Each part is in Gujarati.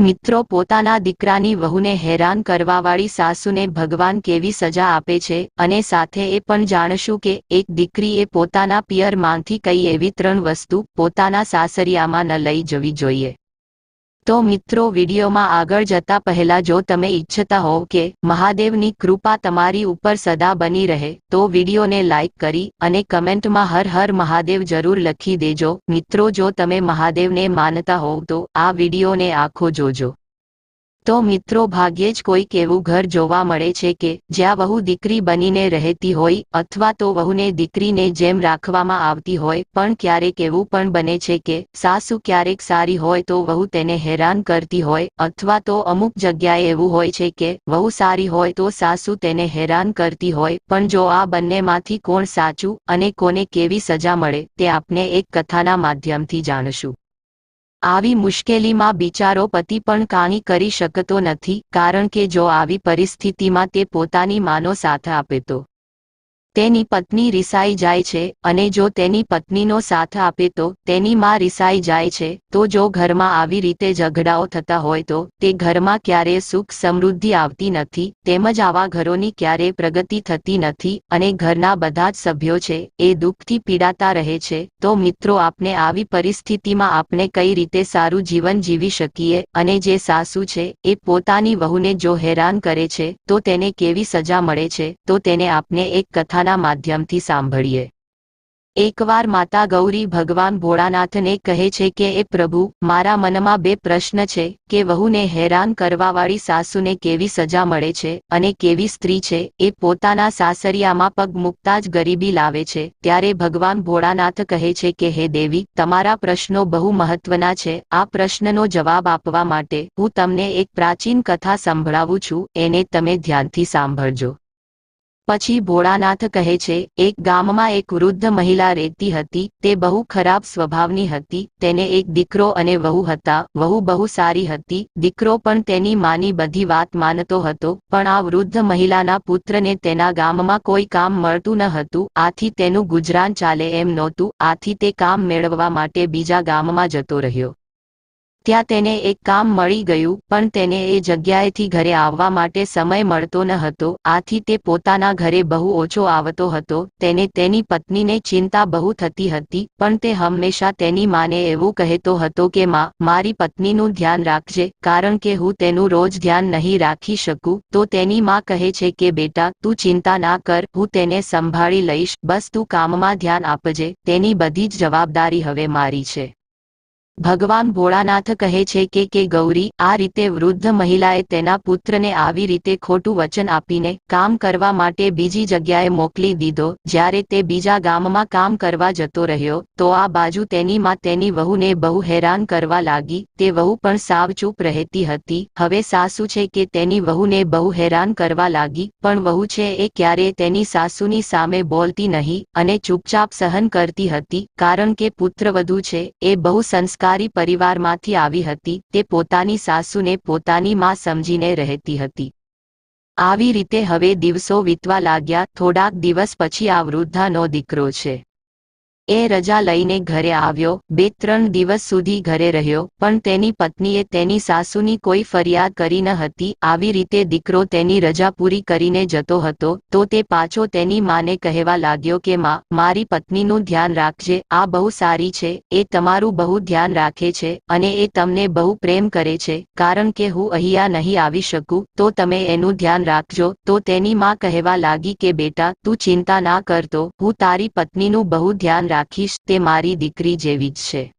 મિત્રો પોતાના દીકરાની વહુને હેરાન કરવાવાળી સાસુને ભગવાન કેવી સજા આપે છે અને સાથે એ પણ જાણશું કે એક દીકરીએ પોતાના પિયરમાંથી કઈ એવી ત્રણ વસ્તુ પોતાના સાસરિયામાં ન લઈ જવી જોઈએ. તો મિત્રો વિડીયોમાં આગળ જતા પહેલા જો તમે ઈચ્છતા હોવ કે મહાદેવની કૃપા તમારી ઉપર સદા બની રહે, તો વિડીયોને લાઇક કરી અને કમેન્ટમાં હર હર મહાદેવ જરૂર લખી દેજો. મિત્રો, જો તમે મહાદેવને માનતા હોવ તો આ વિડીયોને આખો જોજો. તો મિત્રો ભાગ્યે જ કોઈક એવું ઘર જોવા મળે છે કે જ્યાં વહુ દીકરી બનીને રહેતી હોય અથવા તો વહુને દીકરીને જેમ રાખવામાં આવતી હોય, પણ ક્યારેક એવું પણ બને છે કે સાસુ ક્યારેક સારી હોય તો વહુ તેને હેરાન કરતી હોય અથવા તો અમુક જગ્યાએ એવું હોય છે કે વહુ સારી હોય તો સાસુ તેને હેરાન કરતી હોય, પણ જો આ બંનેમાંથી કોણ સાચું અને કોને કેવી સજા મળે તે આપને એક કથાના માધ્યમથી જાણશું. આવી મુશ્કેલીમાં બિચારો પતિ પણ કાણી કરી શકતો નથી, કારણ કે જો આવી પરિસ્થિતિમાં તે પોતાની માનો સાથ આપે તો. તેની પત્ની રિસાઈ જાય છે અને જો તેની પત્નીનો સાથ આપે તો તેની માં રિસાઈ જાય છે, તો જો ઘરમાં આવી રીતે ઝઘડાઓ થતા હોય તો તે ઘરમાં ક્યારેય સુખ સમૃદ્ધિ આવતી નથી, તેમજ આવા ઘરોની ક્યારેય પ્રગતિ થતી નથી અને ઘરના બધા જ સભ્યો છે એ દુઃખથી પીડાતા રહે છે, તો મિત્રો આપને આવી પરિસ્થિતિમાં આપણે કઈ રીતે સારું જીવન જીવી શકીએ અને જે સાસુ છે એ પોતાની વહુને જો હેરાન કરે છે, તો તેને કેવી સજા મળે છે, તો તેને આપને એક કથા કથાના માધ્યમથી સાંભળીએ. એકવાર માતા ગૌરી ભગવાન ભોળાનાથને કહે છે કે, એ પ્રભુ, મારા મનમાં બે પ્રશ્ન છે કે વહુને હેરાન કરવાવાળી સાસુને કેવી સજા મળે છે અને કેવી સ્ત્રી છે? એ પોતાના સાસરિયામાં પગ મૂકતા જ ગરીબી લાવે છે. ત્યારે ભગવાન ભોળાનાથ કહે છે કે, હે દેવી, તમારા પ્રશ્નો બહુ મહત્વના છે. આ પ્રશ્નનો જવાબ આપવા માટે હું તમને એક પ્રાચીન કથા સંભળાવું છું. એને તમે ધ્યાનથી સાંભળજો. પછી ભોળાનાથ કહે છે, એક ગામમાં એક વૃદ્ધ મહિલા રહેતી હતી, તે બહુ ખરાબ સ્વભાવની હતી, તેને એક દીકરો અને વહુ હતા, વહુ બહુ સારી હતી, દીકરો પણ તેની માની બધી વાત માનતો હતો, પણ આ વૃદ્ધ મહિલાના પુત્રને તેના ગામમાં કોઈ કામ મળતું ન હતું, આથી તેનું ગુજરાન ચાલે એમ નહોતું, આથી તે કામ મેળવવા માટે બીજા ગામમાં જતો રહ્યો. ત્યાં તેને એક કામ મળી ગયું, પણ તેને એ જગ્યાએથી ઘરે આવવા માટે સમય મળતો ન હતો. આથી તે પોતાના ઘરે બહુ ઓછો આવતો હતો. તેને તેની પત્નીને ચિંતા બહુ થતી હતી, પણ તે હંમેશા તેની માને એવું કહેતો હતો કે, માં, મારી પત્નીનું ધ્યાન રાખજે, કારણ કે હું તેનું રોજ ધ્યાન નહીં રાખી શકું. તો તેની માં કહે છે કે, બેટા, તું ચિંતા ના કર, હું તેને સંભાળી લઈશ, બસ તું કામમાં ધ્યાન આપજે. તેની બધી જ જવાબદારી હવે મારી છે. ભગવાન ભોળાનાથ કહે છે કે કે ગૌરી, આ રીતે વૃદ્ધ મહિલાએ તેના પુત્રને આવી રીતે ખોટું વચન આપીને કામ કરવા માટે બીજી જગ્યાએ મોકલી દીધો. જ્યારે તે બીજા ગામમાં કામ કરવા જતો રહ્યો, તો આ બાજુ તેની માં તેની વહુને બહુ હેરાન કરવા લાગી. તે વહુ પણ સાવ ચૂપ રહેતી હતી. હવે સાસુ છે કે તેની વહુને બહુ હેરાન કરવા લાગી, પણ વહુ છે એ ક્યારેય તેની સાસુની સામે બોલતી નહીં અને ચૂપચાપ સહન કરતી હતી. કારણ કે પુત્રવધુ છે એ બહુ સંસ્કાર સંસ્કારી પરિવારમાંથી આવી હતી, તે પોતાની સાસુને પોતાની માં સમજીને રહેતી હતી. આવી રીતે હવે દિવસો વીતવા લાગ્યા, થોડાક દિવસ પછી આ વૃદ્ધાનો દીકરો છે. એ રજા લઈને ઘરે આવ્યો. બે ત્રણ દિવસ સુધી ઘરે રહ્યો, પણ તેની પત્નીએ તેની સાસુની કોઈ ફરિયાદ કરી ન હતી. આવી રીતે દીકરો તેની રજા પૂરી કરીને જતો હતો, તો તે પાછો તેની માને કહેવા લાગ્યો કે, માં, મારી પત્નીનું ધ્યાન રાખજે. આ બહુ સારી છે. એ તમારું બહુ ધ્યાન રાખે છે અને એ તમને બહુ પ્રેમ કરે છે. કારણ કે હું અહીંયા નહીં આવી શકું, તો તમે એનું ધ્યાન રાખજો. તો તેની માં કહેવા લાગી કે, બેટા, તું ચિંતા ના કરતો હું તારી પત્નીનું બહુ ધ્યાન રાખ રાખીશ તે મારી દીકરી જેવી જ છે.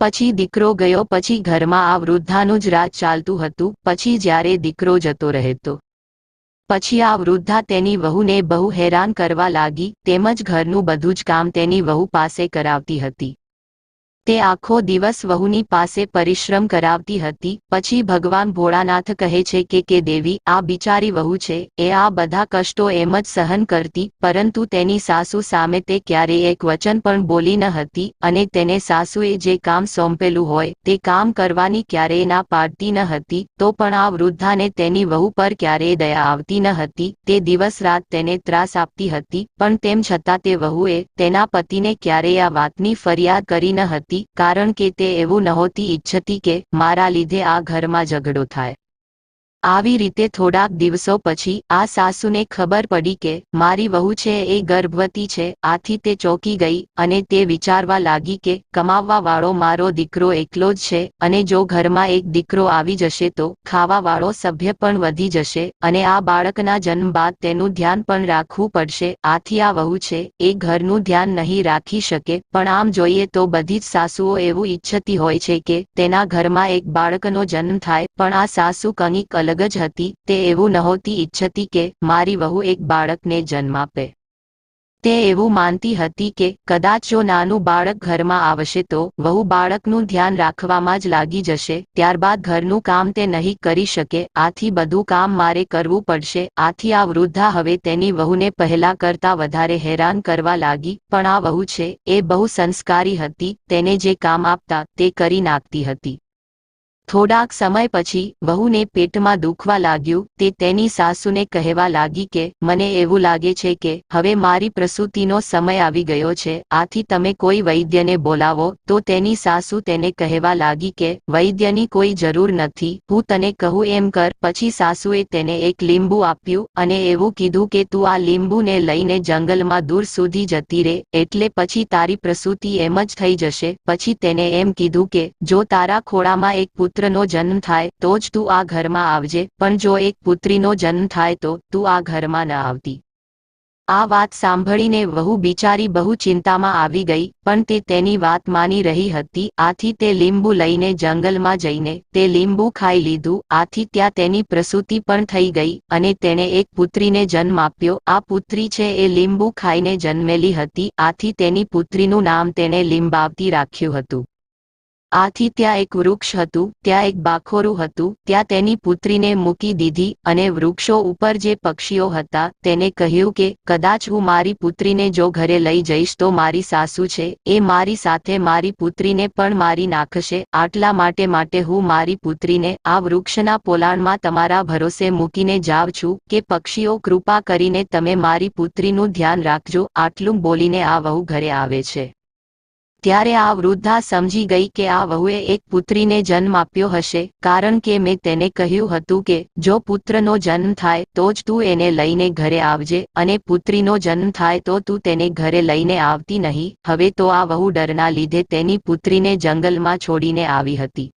પછી દીકરો ગયો, પછી ઘરમાં આ વૃદ્ધાનું જ રાજ ચાલતું હતું, પછી જ્યારે દીકરો જતો રહેતો. પછી આ વૃદ્ધા તેની વહુને બહુ હેરાન કરવા લાગી, તેમજ ઘરનું બધું જ કામ તેની વહુ પાસે કરાવતી હતી. તે આખો દિવસ વહુની પાસે પરિશ્રમ કરાવતી હતી. પછી ભગવાન ભોળાનાથ કહે છે કે કે દેવી, આ બિચારી વહુ છે, એ આ બધા કષ્ટો એમ જ સહન કરતી, પરંતુ તેની સાસુ સામે તે ક્યારેય એક વચન પણ બોલી ન હતી અને તેને સાસુએ જે કામ સોંપેલું હોય, તે કામ કરવાની ક્યારેય ના પાડતી ન હતી, તો પણ આ વૃદ્ધાને તેની વહુ પર ક્યારેય દયા આવતી ન હતી. તે દિવસ રાત તેને ત્રાસ આપતી હતી, પણ તેમ છતાં તે વહુએ તેના પતિને ક્યારેય આ વાતની ફરિયાદ કરી ન હતી. લાગી કારણ કે તે એવું નહોતી ઈચ્છતી કે મારા લીધે આ ઘરમાં ઝઘડો થાય. આવી રીતે થોડાક દિવસો પછી આ સાસુને ખબર પડી કે મારી વહુ છે એ ગર્ભવતી છે, આથી તે ચોકી ગઈ અને તે વિચારવા લાગી કે કમાવવા વાળો મારો દીકરો એકલો જ છે અને જો ઘરમાં એક દીકરો આવી જશે તો ખાવા વાળો સભ્ય પણ વધી જશે અને આ બાળકના જન્મ બાદ તેનું ધ્યાન પણ રાખવું પડશે, આથી આ વહુ છે એ ઘરનું ધ્યાન નહીં રાખી શકે, પણ આમ જોઈએ તો બધી જ સાસુઓ એવું ઈચ્છતી હોય છે કે તેના ઘરમાં એક બાળકનો જન્મ થાય, પણ આ સાસુ કંઈક અલગ જ હતી. તે એવું નહોતી ઈચ્છતી કે મારી વહુ એક બાળકને જન્મ આપે. તે એવું માનતી હતી કે કદાચ જો નાનું બાળક ઘરમાં આવશે તો વહુ બાળકનું ધ્યાન રાખવામાં જ લાગી જશે. ત્યારબાદ ઘરનું કામ તે નહીં કરી શકે. આથી બધું કામ મારે કરવું પડશે. આથી આ વૃદ્ધા હવે તેની વહુને પહેલા કરતા વધારે હેરાન કરવા લાગી. પણ આ વહુ છે એ બહુ સંસ્કારી હતી. તેને જે કામ આપતા તે કરી નાખતી હતી. થોડાક સમય પછી વહુને પેટમાં દુખવા લાગ્યું, તે તેની સાસુને કહેવા લાગી કે, મને એવું લાગે છે કે, હવે મારી પ્રસૂતિનો સમય આવી ગયો છે, આથી તમે કોઈ વૈદ્યને બોલાવો. તો તેની સાસુ તેને કહેવા લાગી કે, વૈદ્યની કોઈ જરૂર નથી, હું તને કહું એમ કર. પછી સાસુએ તેને એક લીંબુ આપ્યું અને એવું કીધું કે, તું આ લીંબુને લઈને જંગલમાં દૂર સુધી જતી રે, એટલે પછી તારી પ્રસૂતિ એમ જ થઈ જશે. પછી તેને એમ કીધું કે, જો તારા ખોળામાં એક પુત્ર પુત્રનો જન્મ થાય તો જ તું આ ઘરમાં આવજે, પણ જો એક પુત્રીનો જન્મ થાય તો તું આ ઘરમાં ન આવતી. આ વાત સાંભળીને વહુ બિચારી બહુ ચિંતામાં આવી ગઈ, પણ તે તેની વાત માની રહી હતી, આથી તે લીંબુ લઈને જંગલમાં જઈને તે લીંબુ ખાઈ લીધું, આથી ત્યાં તેની પ્રસૂતિ પણ થઈ ગઈ, અને તેણે એક પુત્રીને જન્મ આપ્યો, આ પુત્રી છે એ લીંબુ ખાઈને જન્મેલી હતી, આથી તેની પુત્રીનું નામ તેણે લીંબાવતી રાખ્યું હતું. આથી ત્યાં એક વૃક્ષ હતું, ત્યાં એક બાખોરું હતું, ત્યાં તેની પુત્રીને મૂકી દીધી અને વૃક્ષો ઉપર જે પક્ષીઓ હતા તેને કહ્યું કે, કદાચ હું મારી પુત્રીને જો ઘરે લઈ જઈશ તો મારી સાસુ છે, એ મારી સાથે મારી પુત્રીને પણ મારી નાખશે, આટલા માટે માટે હું મારી પુત્રીને આ વૃક્ષના પોલાણમાં તમારા ભરોસે મૂકીને જાવ છું કે પક્ષીઓ કૃપા કરીને તમે મારી પુત્રીનું ધ્યાન રાખજો, આટલું બોલીને આ વહુ ઘરે આવે છે. ત્યારે આ વૃદ્ધા સમજી ગઈ કે આ વહુએ એક પુત્રીને જન્મ આપ્યો હશે, કારણ કે મેં તેને કહ્યું હતું કે, જો પુત્રનો જન્મ થાય, તો જ તું એને લઈને ઘરે આવજે, અને પુત્રીનો જન્મ થાય તો તું તેને ઘરે લઈને આવતી નહીં. હવે તો આ વહુ ડરના લીધે તેની પુત્રીને જંગલમાં છોડીને આવી હતી.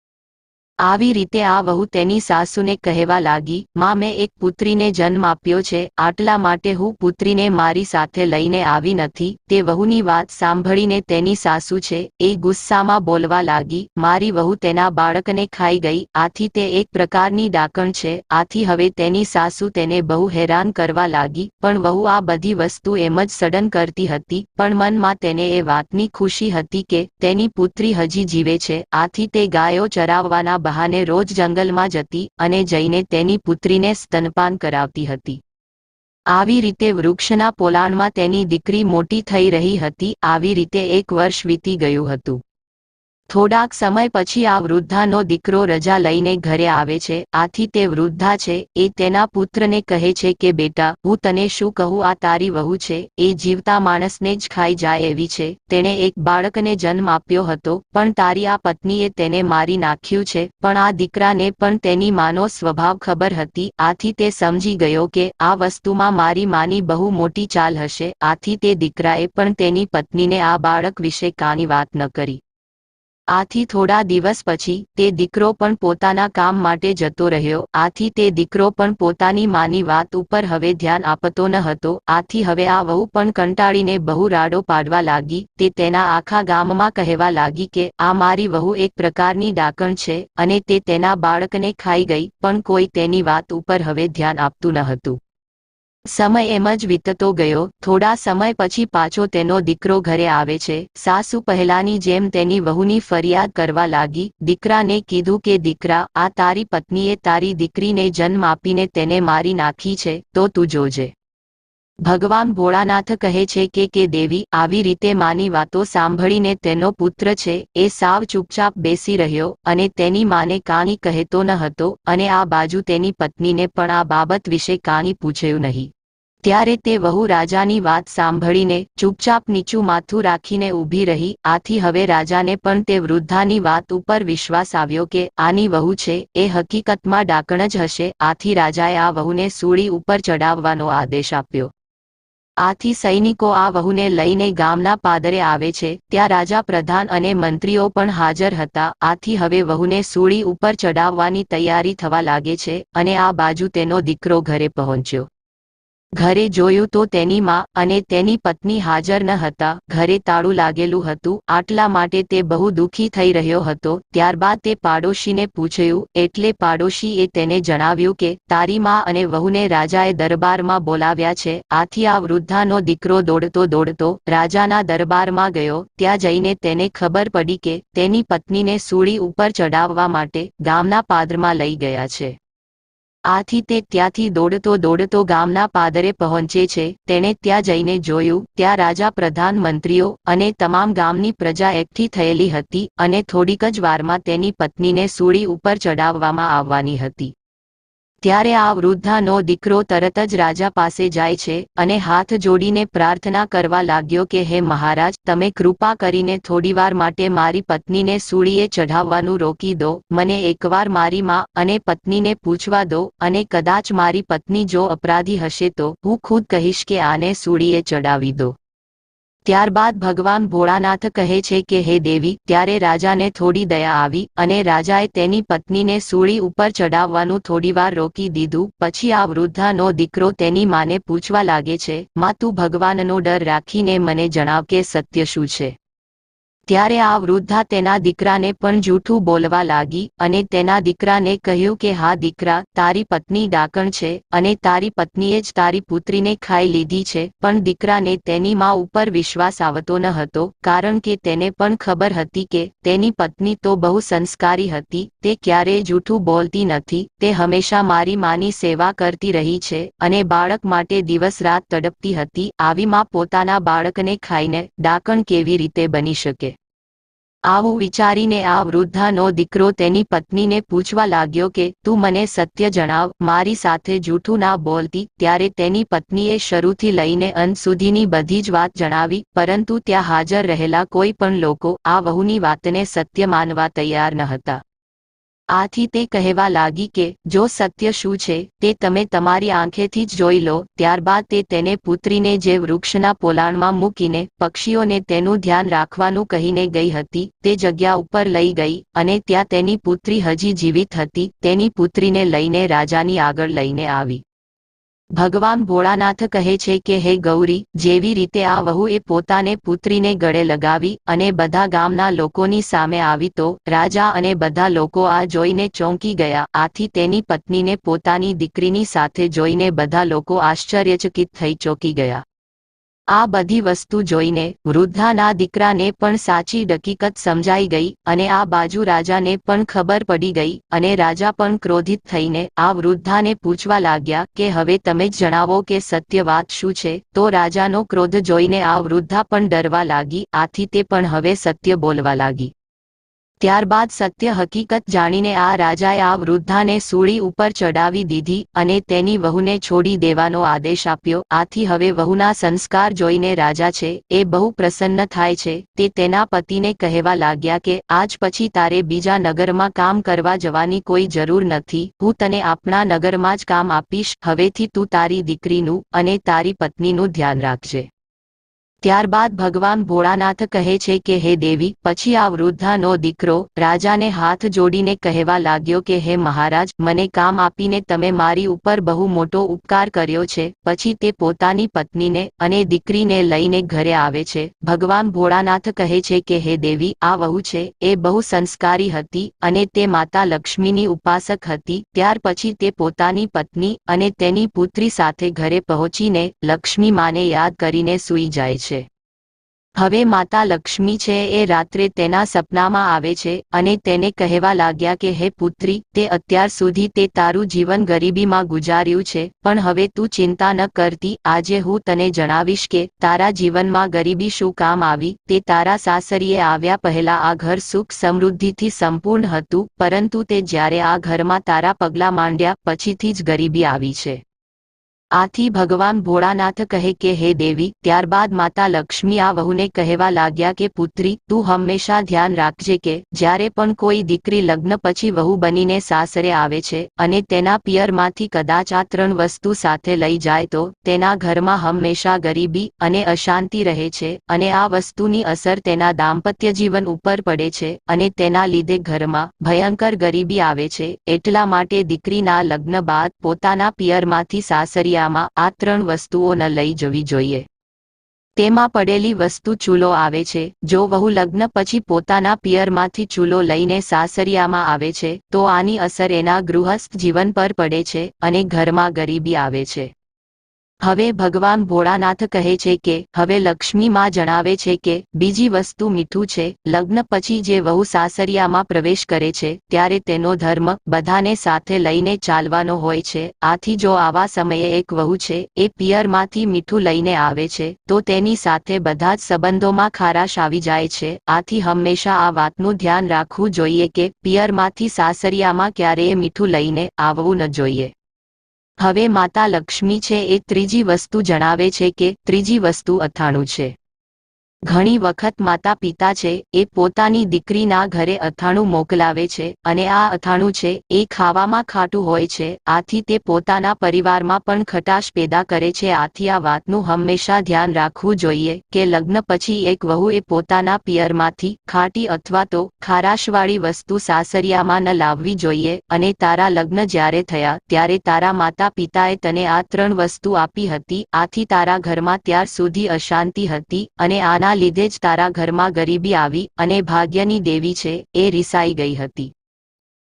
આવી રીતે આ વહુ તેની સાસુને કહેવા લાગી, માં, મેં એક પુત્રીને જન્મ આપ્યો છે, આટલા માટે હું પુત્રીને મારી સાથે લઈને આવી નથી. તે વહુની વાત સાંભળીને તેની સાસુ છે એ ગુસ્સામાં બોલવા લાગી, મારી વહુ તેના બાળકને ખાઈ ગઈ, આથી તે એક પ્રકારની ડાકણ છે, આથી હવે તેની સાસુ તેને બહુ હેરાન કરવા લાગી. પણ વહુ આ બધી વસ્તુ એમ જ સડન કરતી હતી, પણ મનમાં તેને એ વાતની ખુશી હતી કે તેની પુત્રી હજી જીવે છે, આથી તે ગાયો ચરાવવાના બહાને રોજ જંગલમાં જતી અને જઈને તેની પુત્રીને સ્તનપાન કરાવતી હતી. આવી રીતે વૃક્ષના પોલાણમાં તેની દીકરી મોટી થઈ રહી હતી, આવી રીતે એક વર્ષ વીતી ગયું હતું. થોડાક સમય પછી આ વૃદ્ધાનો દીકરો રજા લઈને ઘરે આવે છે. આથી તે વૃદ્ધા છે, એ તેના પુત્રને કહે છે કે, બેટા, હું તને શું કહું? આ તારી વહુ છે, એ જીવતા માણસને જ ખાઈ જાય એવી છે. તેણે એક બાળકને જન્મ આપ્યો હતો, પણ તારી આ પત્નીએ તેને મારી નાખ્યું છે. પણ આ દીકરાને પણ તેની માનો સ્વભાવ ખબર હતી. આથી તે સમજી ગયો કે, આ વસ્તુમાં મારી માની બહુ મોટી ચાલ હશે. આથી તે દીકરાએ પણ તેની પત્નીને આ બાળક વિશે કાની વાત ન કરી. આથી થોડા દિવસ પછી તે દીકરો પણ પોતાના કામ માટે જતો રહ્યો. આથી તે દીકરો પણ પોતાની માની વાત ઉપર હવે ધ્યાન આપતો ન હતો. આથી હવે આ વહુ પણ કંટાળીને બહુ રાડો પાડવા લાગી. તે તેના આખા ગામમાં કહેવા લાગી કે, આ મારી વહુ એક પ્રકારની ડાકણ છે અને તે તેના બાળકને ખાઈ ગઈ, પણ કોઈ તેની વાત ઉપર હવે ધ્યાન આપતું ન હતું. સમય એમ જ વીતતો ગયો. થોડા સમય પછી પાછો તેનો દીકરો ઘરે આવે છે. સાસુ પહેલાની જેમ તેની વહુની ફરિયાદ કરવા લાગી. દીકરાને કીધું કે, દીકરા, આ તારી પત્નીએ તારી દીકરીને જન્મ આપીને તેને મારી નાખી છે, તો તું જોજે. ભગવાન ભોળાનાથ કહે છે કે કે દેવી, આવી રીતે માની વાતો સાંભળીને તેનો પુત્ર છે, એ સાવ ચૂપચાપ બેસી રહ્યો અને તેની માને કાણી કહેતો ન હતો અને આ બાજુ તેની પત્નીને પણ આ બાબત વિશે કાણી પૂછ્યું નહીં. ત્યારે તે વહુ રાજાની વાત સાંભળીને ચૂપચાપ નીચું માથું રાખીને ઊભી રહી, આથી હવે રાજાને પણ તે વૃદ્ધાની વાત ઉપર વિશ્વાસ આવ્યો કે, આની વહુ છે, એ હકીકતમાં ડાકણ જ હશે, આથી રાજાએ આ વહુને સૂળી ઉપર ચડાવવાનો આદેશ આપ્યો. આથી સૈનિકો આ વહુને લઈને ગામના પાદરે આવે છે, ત્યાં રાજા પ્રધાન અને મંત્રીઓ પણ હાજર હતા, આથી હવે વહુને સૂળી ઉપર ચડાવવાની તૈયારી થવા લાગે છે, અને આ બાજુ તેનો દીકરો ઘરે પહોંચ્યો. ઘરે જોયું તો તેની માં અને તેની પત્ની હાજર ન હતા. ઘરે તાળું લાગેલું હતું. આટલા માટે તે બહુ દુઃખી થઈ રહ્યો હતો. ત્યારબાદ તે પાડોશીને પૂછ્યું, એટલે પાડોશીએ તેને જણાવ્યું કે, તારી માં અને વહુને રાજાએ દરબારમાં બોલાવ્યા છે. આથી આ વૃદ્ધાનો દીકરો દોડતો દોડતો રાજાના દરબારમાં ગયો. ત્યાં જઈને તેને ખબર પડી કે તેની પત્નીને સૂળી ઉપર ચડાવવા માટે ગામના પાદરમાં લઈ ગયા છે. આથી તે ત્યાંથી દોડતો દોડતો ગામના પાદરે પહોંચે છે. તેણે ત્યાં જઈને જોયું, ત્યાં રાજા પ્રધાનમંત્રીઓ અને તમામ ગામની પ્રજા એકઠી થયેલી હતી અને થોડીક જ વારમાં તેની પત્નીને સૂળી ઉપર ચડાવવામાં આવવાની હતી. ત્યારે આ વૃદ્ધાનો દીકરો તરત જ રાજા પાસે જાય છે અને હાથ જોડીને પ્રાર્થના કરવા લાગ્યો કે, હે મહારાજ, તમે કૃપા કરીને થોડીવાર માટે મારી પત્નીને સૂળીએ ચઢાવવાનું રોકી દો, મને એકવાર મારી માં અને પત્નીને પૂછવા દો અને કદાચ મારી પત્ની જો અપરાધી હશે તો હું ખુદ કહીશ કે આને સૂળીએ ચડાવી દો. ત્યારબાદ ભગવાન ભોળાનાથ કહે છે કે, હે દેવી, ત્યારે રાજાને થોડી દયા આવી અને રાજાએ તેની પત્નીને સૂળી ઉપર ચડાવવાનું થોડીવાર રોકી દીધું. પછી આ વૃદ્ધાનો દીકરો તેની માને પૂછવા લાગે છે, માં, તું ભગવાનનો ડર રાખીને મને જણાવ કે સત્ય શું છે? ત્યારે આ વૃદ્ધા તેના દીકરાને પણ જૂઠું બોલવા લાગી અને તેના દીકરાને કહ્યું કે, હા દીકરા, તારી પત્ની ડાકણ છે અને તારી પત્નીએ જ તારી પુત્રીને ખાઈ લીધી છે, પણ દીકરાને તેની માં ઉપર વિશ્વાસ આવતો ન હતો, કારણ કે તેને પણ ખબર હતી કે તેની પત્ની તો બહુ સંસ્કારી હતી, તે ક્યારેય જૂઠું બોલતી નથી, તે હંમેશા મારી માની સેવા કરતી રહી છે અને બાળક માટે દિવસ રાત તડપતી હતી, આવી માં પોતાના બાળકને ખાઈને ડાકણ કેવી રીતે બની શકે? આવું વિચારીને આ વૃદ્ધાનો દીકરો તેની પત્નીને પૂછવા લાગ્યો કે, તું મને સત્ય જણાવ, મારી સાથે જૂઠું ના બોલતી. ત્યારે તેની પત્નીએ શરૂથી લઈને અંત સુધીની બધી જ વાત જણાવી, પરંતુ ત્યાં હાજર રહેલા કોઈ પણ લોકો આ વહુની વાતને સત્ય માનવા તૈયાર ન હતા. આથી તે કહેવા લાગી કે, જો સત્ય શું છે, તે તમે તમારી આંખેથી જ જોઈ લો, ત્યારબાદ તે તેને પુત્રીને જે વૃક્ષના પોલાણમાં મૂકીને પક્ષીઓને તેનું ધ્યાન રાખવાનું કહીને ગઈ હતી, તે જગ્યા ઉપર લઈ ગઈ અને ત્યાં તેની પુત્રી હજી જીવિત હતી, તેની પુત્રીને લઈને રાજાની આગળ લઈને આવી. ભગવાન ભોળાનાથ કહે છે કે, હે ગૌરી, જેવી રીતે આ વહુએ પોતાને પુત્રીને ગળે લગાવી અને બધા ગામના લોકોની સામે આવી તો રાજા અને બધા લોકો આ જોઈને ચોંકી ગયા. આથી તેની પત્નીને પોતાની દીકરીની સાથે જોઈને બધા લોકો આશ્ચર્યચકિત થઈ ચોંકી ગયા. આ બધી વસ્તુ જોઈને વૃદ્ધાના દીકરાને પણ સાચી હકીકત સમજાઈ ગઈ અને આ બાજુ રાજાને પણ ખબર પડી ગઈ અને રાજા પણ ક્રોધિત થઈને આ વૃદ્ધાને પૂછવા લાગ્યા કે હવે તમે જ જણાવો કે સત્ય વાત શું છે? તો રાજાનો ક્રોધ જોઈને આ વૃદ્ધા પણ ડરવા લાગી, આથી તે પણ હવે સત્ય બોલવા લાગી. ત્યારબાદ સત્ય હકીકત જાણીને આ રાજાએ આ વૃદ્ધાને સૂળી ઉપર ચડાવી દીધી અને તેની વહુને છોડી દેવાનો આદેશ આપ્યો. આથી હવે વહુના સંસ્કાર જોઈને રાજા છે, એ બહુ પ્રસન્ન થાય છે. તે તેના પતિને કહેવા લાગ્યા કે, આજ પછી તારે બીજા નગરમાં કામ કરવા જવાની કોઈ જરૂર નથી. હું તને આપણા નગરમાં જ કામ આપીશ. હવેથી તું તારી દીકરીનું અને તારી પત્નીનું ધ્યાન રાખજે. ત્યારબાદ ભગવાન ભોળાનાથ કહે છે કે, હે દેવી, પછી આ વૃદ્ધાનો દીકરો રાજાને હાથ જોડીને કહેવા લાગ્યો કે, હે મહારાજ, મને કામ આપીને તમે મારી ઉપર બહુ મોટો ઉપકાર કર્યો છે, પછી તે પોતાની પત્નીને અને દીકરીને લઈને ઘરે આવે છે. ભગવાન ભોળાનાથ કહે છે કે, હે દેવી, આ વહુ છે, એ બહુ સંસ્કારી હતી અને તે માતા લક્ષ્મીની ઉપાસક હતી. ત્યાર પછી તે પોતાની પત્ની અને તેની પુત્રી સાથે ઘરે પહોંચીને લક્ષ્મી માને યાદ કરીને સૂઈ જાય છે. હવે માતા લક્ષ્મી છે એ રાત્રે તેના સપનામાં આવે છે અને તેને કહેવા લાગ્યા કે, હે પુત્રી, તે અત્યાર સુધી તે તારું જીવન ગરીબીમાં ગુજાર્યું છે, પણ હવે તું ચિંતા ન કરતી. આજે હું તને જણાવીશ કે, તારા જીવનમાં ગરીબી શું કામ આવી? તે તારા સાસરીએ આવ્યા પહેલા આ ઘર સુખ સમૃદ્ધિથી સંપૂર્ણ હતું, પરંતુ તે જ્યારે આ ઘરમાં તારા પગલાં માંડ્યા, પછીથી જ ગરીબી આવી છે. આથી ભગવાન ભોળાનાથ કહે કે, હે દેવી, ત્યારબાદ માતા લક્ષ્મી આ વહુને કહેવા લાગ્યા કે, પુત્રી, તું હંમેશા ધ્યાન રાખજે કે, જ્યારે પણ કોઈ દીકરી લગ્ન પછી વહુ બનીને સાસરે આવે છે અને તેના પિયરમાંથી કદાચ આ ત્રણ વસ્તુ સાથે લઈ જાય તો, તેના ઘરમાં હંમેશા ગરીબી અને અશાંતિ રહે છે અને આ વસ્તુની અસર તેના દાંપત્ય જીવન ઉપર પડે છે અને તેના લીધે ઘરમાં ભયંકર ગરીબી આવે છે. એટલા માટે દીકરીના લગ્ન બાદ પોતાના પિયરમાંથી સાસરિયા માં આ ત્રણ વસ્તુઓ લઈ જવી જોઈએ. તેમાં પડેલી વસ્તુ ચૂલો આવે છે. જો વહુ લગ્ન પછી પોતાના પિયરમાંથી ચૂલો લઈને સાસરિયામાં આવે છે, તો આની અસર એના ગૃહસ્થ જીવન પર પડે છે અને ઘરમાં ગરીબી આવે છે. હવે ભગવાન ભોળાનાથ કહે છે કે, હવે લક્ષ્મી માં જણાવે છે કે, બીજી વસ્તુ મીઠું છે, લગ્ન પછી જે વહુ સાસરિયામાં પ્રવેશ કરે છે, ત્યારે તેનો ધર્મ બધાને સાથે લઈને ચાલવાનો હોય છે. આથી જો આવા સમયે એક વહુ છે, એ પિયરમાંથી મીઠું લઈને આવે છે, તો તેની સાથે બધા જ સંબંધોમાં ખારાશ આવી જાય છે. આથી હંમેશા આ વાતનું ધ્યાન રાખવું જોઈએ કે, પિયરમાંથી સાસરિયામાં ક્યારેય મીઠું લઈને આવવું ન જોઈએ. હવે માતા લક્ષ્મી છે એ ત્રીજી વસ્તુ જણાવે છે કે ત્રીજી વસ્તુ અથાણું છે. ઘણી વખત માતા પિતા છે, એ પોતાની દીકરીના ઘરે અથાણું મોકલાવે છે અને આ અથાણું છે, એ ખાવામાં ખાટું હોય છે, આથી તે પોતાના પરિવારમાં પણ ખટાશ પેદા કરે છે. આથી આ વાતનું હંમેશા ધ્યાન રાખવું જોઈએ કે લગ્ન પછી એક વહુ એ પોતાના પિયરમાંથી ખાટી અથવા તો ખારાશવાળી વસ્તુ સાસરિયામાં ન લાવવી જોઈએ અને તારા લગ્ન જ્યારે થયા ત્યારે તારા માતા પિતાએ તને આ ત્રણ વસ્તુ આપી હતી, આથી તારા ઘરમાં ત્યાર સુધી અશાંતિ હતી અને આના લીધે જ તારા ઘરમાં ગરીબી આવી અને ભાગ્યની દેવી છે એ રિસાઈ ગઈ હતી.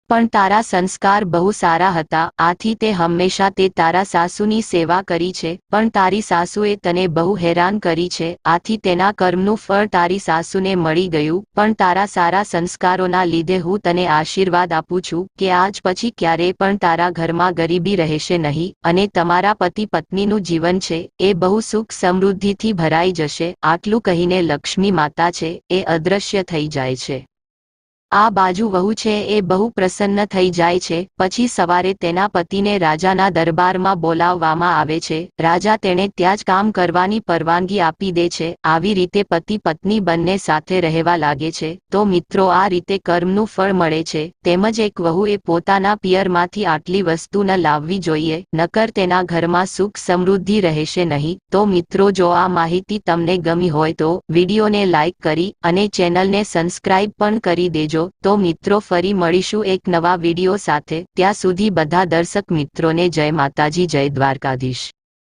પણ તારા સંસ્કાર બહુ સારા હતા. આથી તે હંમેશા તે તારા સાસુની સેવા કરી છે, પણ તારી સાસુએ તને બહુ હેરાન કરી છે. આથી તેના કર્મનું ફળ તારી સાસુને મળી ગયું, પણ તારા સારા સંસ્કારોના લીધે હું તને આશીર્વાદ આપું છું કે આજ પછી ક્યારેય પણ તારા ઘરમાં ગરીબી રહેશે નહીં અને તમારા પતિ પત્નીનું જીવન છે, એ બહુ સુખ સમૃદ્ધિથી ભરાઈ જશે. આટલું કહીને લક્ષ્મી માતા છે, એ અદૃશ્ય થઈ જાય છે. આ બાજુ વહુ છે એ બહુ પ્રસન્ન થઈ જાય છે, પછી સવારે તેના પતિને રાજાના દરબારમાં બોલાવવામાં આવે છે, રાજા તેણે ત્યાં જ કામ કરવાની પરવાનગી આપી દે છે, આવી રીતે પતિ પત્ની બંને સાથે રહેવા લાગે છે, તો મિત્રો આ રીતે કર્મનું ફળ મળે છે, તેમજ એક વહુ એ પોતાના પિયરમાંથી આટલી વસ્તુ ન લાવવી જોઈએ, નકર તેના ઘરમાં સુખ સમૃદ્ધિ રહેશે નહીં, તો મિત્રો જો આ માહિતી તમને ગમી હોય તો વિડીયોને લાઇક કરી અને ચેનલને સબસ્ક્રાઇબ પણ કરી દેજો. તો મિત્રો, ફરી મળીશું એક નવા વીડિયો સાથે. ત્યાં સુધી બધા દર્શક મિત્રોને જય માતાજી, જય દ્વારકાધીશ.